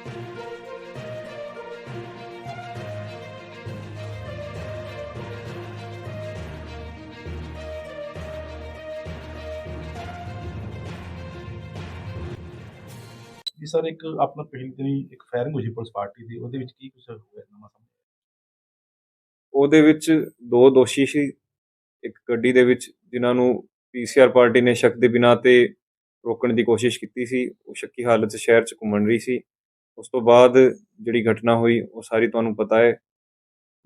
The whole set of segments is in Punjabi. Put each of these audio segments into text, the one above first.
ਜੀ ਸਰ, ਇੱਕ ਆਪਣਾ ਪਹਿਲੀ ਦਿਨੀ ਇੱਕ ਫਾਇਰਿੰਗ ਹੋਈ ਸੀ ਪੁਲਿਸ ਪਾਰਟੀ ਦੀ, ਉਹਦੇ ਵਿੱਚ ਕੀ ਕੁਝ ਹੋਇਆ ਨਵਾਂ ਸਾਹਮਣੇ ਉਹਦੇ ਵਿੱਚ ਦੋ ਦੋਸ਼ੀ ਸੀ, ਇੱਕ ਗੱਡੀ ਦੇ ਵਿੱਚ ਜਿਨ੍ਹਾਂ ਨੂੰ ਪੀਸੀਆਰ ਪਾਰਟੀ ਨੇ ਸ਼ੱਕ ਦੇ ਬਿਨਾਂ ਤੇ ਰੋਕਣ ਦੀ ਕੋਸ਼ਿਸ਼ ਕੀਤੀ ਸੀ, ਉਹ ਸ਼ੱਕੀ ਹਾਲਤ 'ਚ ਸ਼ਹਿਰ 'ਚ ਘੁੰਮਣ ਰਹੀ ਸੀ। ਉਸ ਤੋਂ ਬਾਅਦ ਜਿਹੜੀ ਘਟਨਾ ਹੋਈ, ਉਹ ਸਾਰੀ ਤੁਹਾਨੂੰ ਪਤਾ ਹੈ।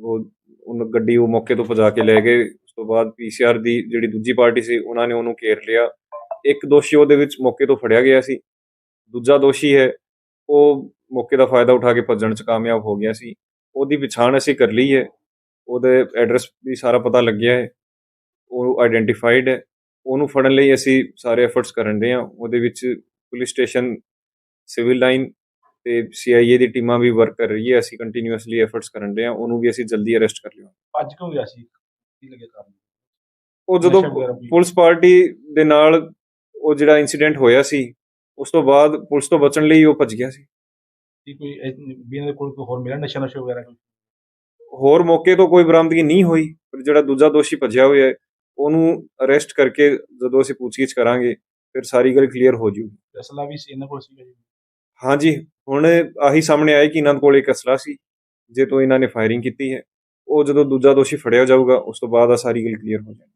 ਉਹ ਉਹ ਗੱਡੀ ਉਹ ਮੌਕੇ ਤੋਂ ਭਜਾ ਕੇ ਲੈ ਗਏ। ਉਸ ਤੋਂ ਬਾਅਦ ਪੀਸੀਆਰ ਦੀ ਜਿਹੜੀ ਦੂਜੀ ਪਾਰਟੀ ਸੀ, ਉਹਨਾਂ ਨੇ ਉਹਨੂੰ ਘੇਰ ਲਿਆ। ਇੱਕ ਦੋਸ਼ੀ ਉਹਦੇ ਵਿੱਚ ਮੌਕੇ ਤੋਂ ਫੜਿਆ ਗਿਆ ਸੀ। ਦੂਜਾ ਦੋਸ਼ੀ ਹੈ, ਉਹ ਮੌਕੇ ਦਾ ਫਾਇਦਾ ਉਠਾ ਕੇ ਭੱਜਣ 'ਚ ਕਾਮਯਾਬ ਹੋ ਗਿਆ ਸੀ। ਉਹਦੀ ਪਛਾਣ ਅਸੀਂ ਕਰ ਲਈ ਹੈ। ਉਹਦੇ ਐਡਰੈਸ ਵੀ ਸਾਰਾ ਪਤਾ ਲੱਗਿਆ ਹੈ। ਉਹ ਆਇਡੈਂਟੀਫਾਈਡ ਹੈ। ਉਹਨੂੰ ਫੜਨ ਲਈ ਅਸੀਂ ਸਾਰੇ ਐਫਰਟਸ ਕਰਨ ਦੇ ਹਾਂ। ਉਹਦੇ ਵਿੱਚ ਪੁਲਿਸ ਸਟੇਸ਼ਨ, ਸਿਵਲ ਲਾਈਨ ਤੇ ਸੀਆਈਏ ਦੀ ਟੀਮਾਂ ਵੀ ਵਰਕ ਕਰ ਰਹੀ ਹੈ ਅਸੀਂ ਕੰਟੀਨਿਊਸਲੀ ਐਫਰਟਸ ਕਰਨ ਰਹੇ ਹਾਂ ਉਹਨੂੰ ਵੀ ਅਸੀਂ ਜਲਦੀ ਅਰੈਸਟ ਕਰ ਲਿਆ ਅੱਜ ਕਿਉਂ ਗਿਆ ਸੀ? ਕੀ ਲੱਗੇ ਕਾਰਨ? ਉਹ ਜਦੋਂ ਪੁਲਿਸ ਪਾਰਟੀ ਦੇ ਨਾਲ ਉਹ ਜਿਹੜਾ ਇਨਸੀਡੈਂਟ ਹੋਇਆ ਸੀ ਉਸ ਤੋਂ ਬਾਅਦ ਪੁਲਿਸ ਤੋਂ ਬਚਣ ਲਈ ਉਹ ਭੱਜ ਗਿਆ ਸੀ। ਕੀ ਕੋਈ ਇਹਨਾਂ ਦੇ ਕੋਲ ਕੋਈ ਹੋਰ ਮਿਲਿਆ ਨਸ਼ਾ ਨਸ਼ਾ ਵਗੈਰਾ ਕੋਈ? ਹੋਰ ਮੌਕੇ ਤੋਂ ਕੋਈ ਬਰਾਮਦਗੀ ਨਹੀਂ ਹੋਈ ਪਰ ਜਿਹੜਾ ਦੂਜਾ ਦੋਸ਼ੀ ਭੱਜਿਆ ਹੋਇਆ ਹੈ ਉਹਨੂੰ ਅਰੈਸਟ ਕਰਕੇ ਜਦੋਂ ਅਸੀਂ ਪੁੱਛਗਿੱਛ ਕਰਾਂਗੇ ਫਿਰ ਸਾਰੀ ਗੱਲ ਕਲੀਅਰ ਹੋ ਜੂਗੀ। ਅਸਲਾ ਵੀ ਸੀ ਇਹਨਾਂ ਕੋਲ ਸੀਗਾ ਜੀ? ਹਾਂਜੀ, ਹੁਣ ਆਹੀ ਸਾਹਮਣੇ ਆਇਆ ਕਿ ਇਹਨਾਂ ਕੋਲ ਇੱਕ ਅਸਲਾ ਸੀ, ਜੇ ਤੋਂ ਇਹਨਾਂ ਨੇ ਫਾਇਰਿੰਗ ਕੀਤੀ ਹੈ, ਉਹ ਜਦੋਂ ਦੂਜਾ ਦੋਸ਼ੀ ਫੜਿਆ ਜਾਊਗਾ, ਉਸ ਤੋਂ ਬਾਅਦ ਆ ਸਾਰੀ ਗੱਲ ਕਲੀਅਰ ਹੋ ਜਾਏਗੀ